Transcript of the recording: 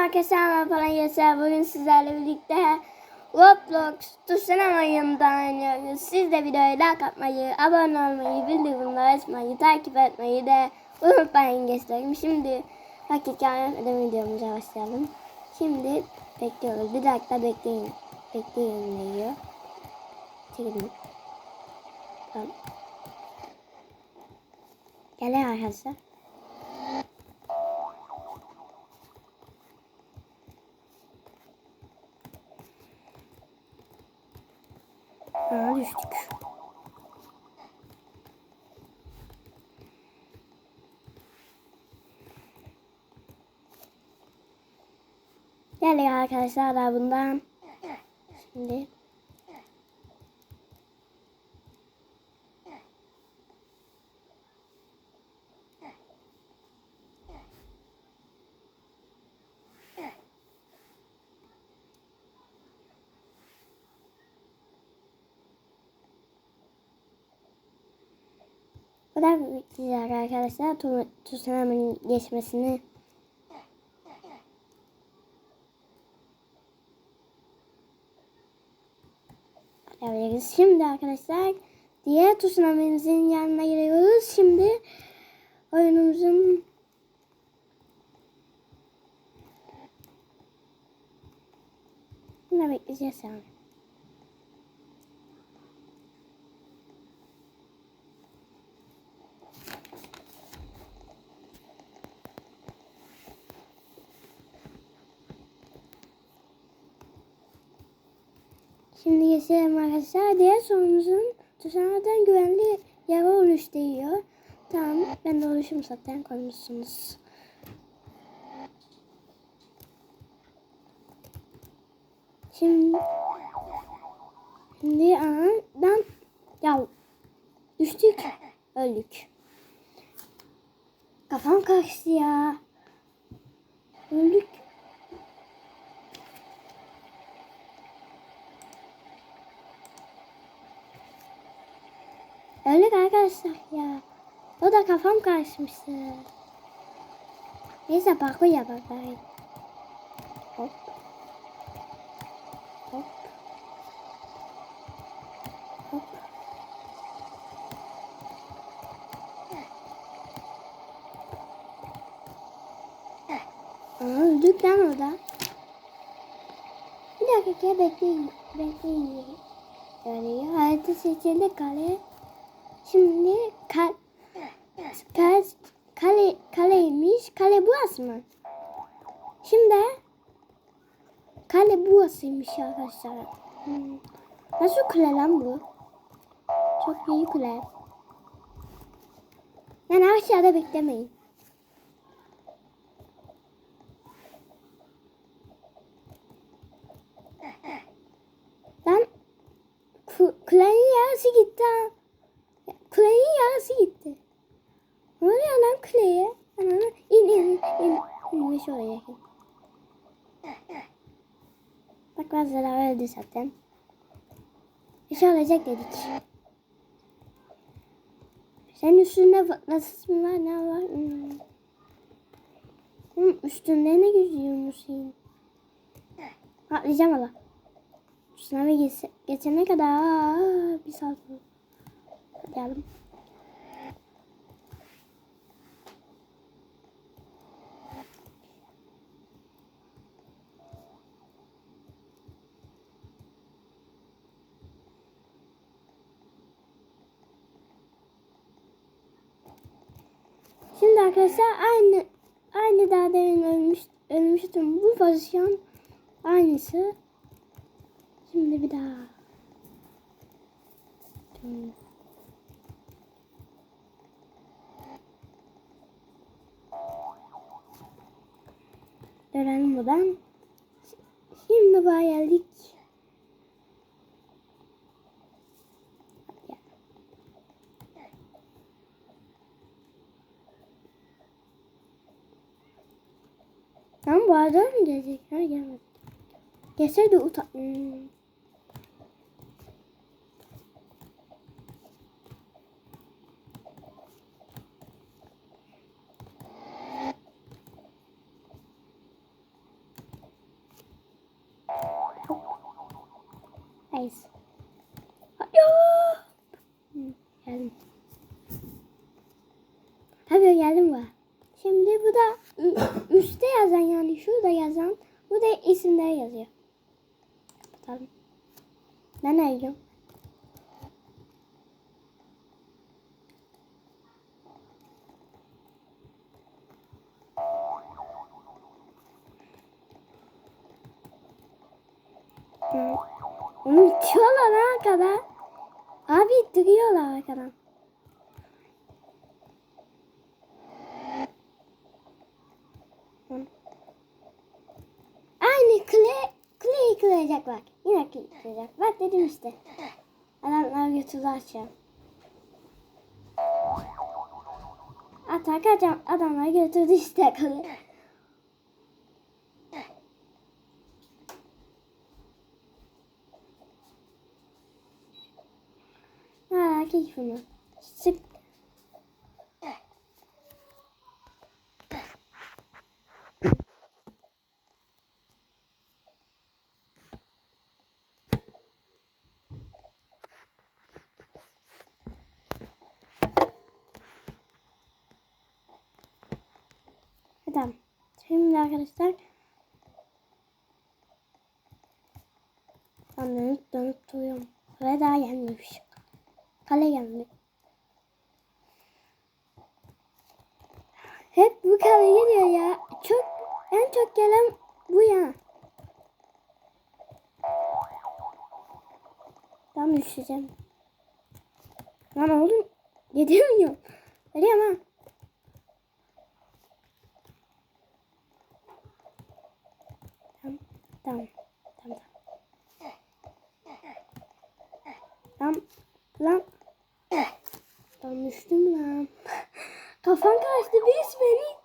arkadaşlar ben falan Yaşar. Bugün sizlerle birlikte Roblox tuşlama oyunundan oynuyoruz. Siz de videoya like atmayı, abone olmayı, bildirimleri açmayı, takip etmeyi de unutmayın gençlerim. Şimdi vakit kaybetmeden videomuza başlayalım. Şimdi bekliyoruz. Bir dakika bekleyin. Bekleyin diyor. Çekilin. Tamam. Gel arkadaşlar. Aa, düştük. Geldik arkadaşlar da bundan. Şimdi. Da bekleyecek arkadaşlar. Tsunami'nin geçmesini. Yapabiliriz. Şimdi arkadaşlar diğer tsunami'mizin yanına giriyoruz. Şimdi oyunumuzun ne bekleyeceğiz yani. Şimdi geçelim arkadaşlar. Diğer sorumuzun tsunami'den güvenli yer oluş diyor. Tamam ben de oluşum zaten koymuşsunuz. Şimdi Şimdi ben ya düştük öldük. Kafam karıştı ya. Öldük. Öldük arkadaşlar ya. O da kafam karışmıştı. Neyse parkur yapalım. Hop. Hop. Hop. Aa, öldük lan orada. Bir dakika bekleyin. Bekleyin. Yani harita seçildi kale. Şimdi kal, kal, kale, kaleymiş. Kale burası mı? Şimdi kale burasıymış arkadaşlar. Nasıl kule lan bu? Çok iyi kule. Yani aşağıda beklemeyin. Lan ku- kulenin yarısı gitti ha. Yarısı gitti. Ne oluyor lan kuleye? Ananı in in in. İnmiş oraya. Bak bazıları öldü zaten. Bir şey olacak dedik. Senin üstünde nasıl mı var ne var? Hmm. Hmm, üstünde ne gözüyormuşsun? Atlayacağım hala. Sınavı geçe, geçene kadar bir saat. Geldim. Şimdi arkadaşlar aynı aynı daha demin ölmüş ölmüştüm. Bu pozisyon aynısı. Şimdi bir daha. Şimdi. Dönelim buradan. Şimdi buraya geldik. Tam bu arada mı gelecek? Ha gelmedi. Gelse de uta... Hmm. Nice. Hmm, geldim. Abi geldim bu. Şimdi bu da yazan yani şurada yazan bu da isimleri yazıyor. Bakalım. Ben arıyorum. İtiyorlar arkadan. Abi ittiriyorlar arkadan. Aynı kule, kuleyi kıracak bak. Yine kuleyi kıracak. Bak dedim işte. Adamlar götürdü aşağı. Atak adam, adamlar götürdü işte kule. Ha, bunu. Sık. Tamam. Şimdi arkadaşlar ben dönüp dönüp duruyorum. Ve daha gelmemiş. Kale geldi. Hep bu kale geliyor ya. Çok en çok gelen bu ya. Ben düşeceğim. Lan oğlum gidemiyorum. Ölüyorum ha. Tamam, tamam, tamam. Tamam, lan. Ben düştüm lan. Kafam karıştı, birisi beni